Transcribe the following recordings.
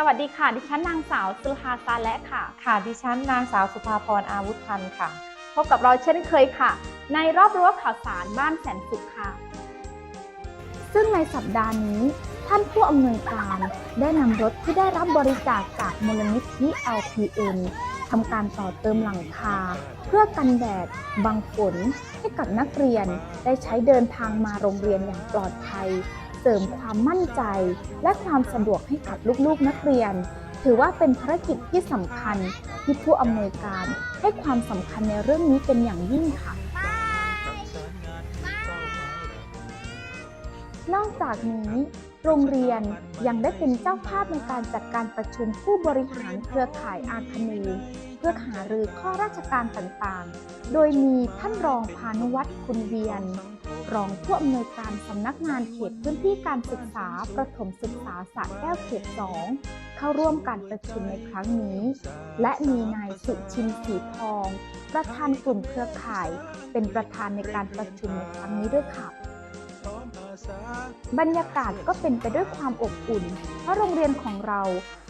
สวัสดีค่ะ ดิฉันนางสาวสุลฮาซาและค่ะ ค่ะ ดิฉันนางสาวสุภาพรอาวุธพันธ์ค่ะ พบกับเราเช่นเคยค่ะ ในรอบรั้วข่าวสารบ้านแสนสุขค่ะ ซึ่งในสัปดาห์นี้ ท่านผู้อำนวยการได้นำรถที่ได้รับบริจาคจากมูลนิธิ LPN ทำการต่อเติมหลังคา เพื่อกันแดดบังฝนให้กับนักเรียนได้ใช้เดินทางมาโรงเรียนอย่างปลอดภัย เสริมความมั่นใจ และความสะดวกให้กับลูกๆนักเรียน ถือว่าเป็นภารกิจที่สำคัญที่ผู้อำนวยการให้ความสำคัญในเรื่องนี้เป็นอย่างยิ่งค่ะ นอกจากนี้โรงเรียนยังได้เป็นเจ้าภาพในการจัดการประชุมผู้บริหารเครือข่ายอาคเนย์เพื่อหารือข้อราชการต่างๆ โดยมีท่านรองพานุวัตรคุณเวียน รองผู้อำนวยการสำนักงานเขตพื้นที่การศึกษาประถมศึกษาสระแก้วเขต 2 เข้าร่วมการประชุมในครั้งนี้ และมีนายสุชินสีทอง ประธานกลุ่มเครือข่าย เป็นประธานในการประชุมในครั้งนี้ด้วยค่ะบรรยากาศก็เป็นไปด้วยความอบอุ่น เพราะโรงเรียนของเรา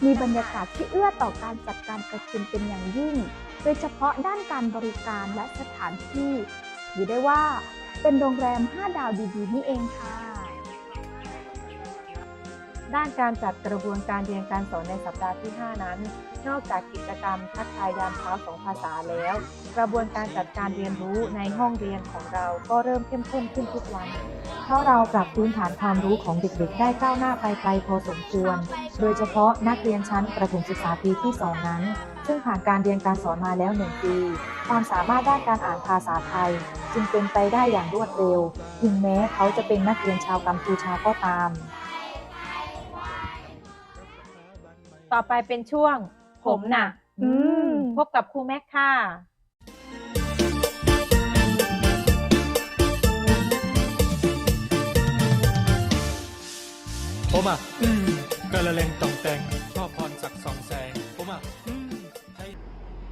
มีบรรยากาศที่เอื้อต่อการจัดการประชุมเป็นอย่างยิ่ง โดยเฉพาะด้านการบริการและสถานที่ถือได้ว่า เป็นโรงแรม 5 ดาวดีๆ นี่เองค่ะ ด้านการจัดกระบวนการเรียนการสอนในสัปดาห์ที่ 5 นั้น นอกจากกิจกรรมทักทายยามเช้าสองภาษาแล้ว กระบวนการจัดการเรียนรู้ในห้องเรียนของเราก็เริ่มเข้มข้นขึ้นทุกวัน เพราะเราปรับพื้นฐานความรู้ของเด็กๆ ได้ก้าวหน้าไปไกลพอสมควร โดยเฉพาะนักเรียนชั้นประถมศึกษาปีที่ 2 นั้น ซึ่งผ่านการเรียนการสอนมาแล้วหนึ่งปี ความสามารถด้านการอ่านภาษาไทย จึงเป็นไปได้อย่างรวดเร็ว ถึงแม้เขาจะเป็นนักเรียนชาวกัมพูชาก็ตาม ต่อไปเป็นช่วง ผมน่ะ อืม พบกับครูแม็กค่ะ ผมอะอืมกระเลงต่องแต่ง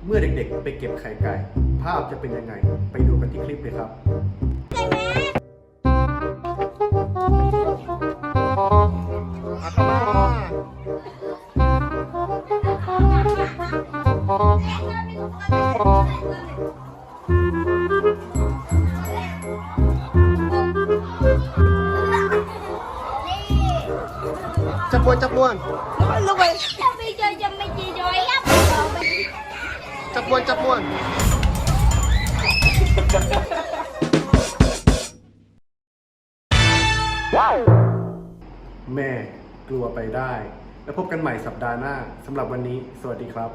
เมื่อเด็กๆ ไปเก็บไข่ไก่ ภาพจะเป็นยังไง ไปดูกันที่คลิปเลยครับจับมวนจับมวน bây giờ giờ mày chỉ rồi lắm จับมวนจับมวนแม่กลัวไปได้ แล้วพบกันใหม่สัปดาห์หน้าสำหรับวันนี้ สวัสดีครับ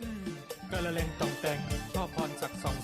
อืมกระเลงต่องแต่งชอบพรศักดิ์สอง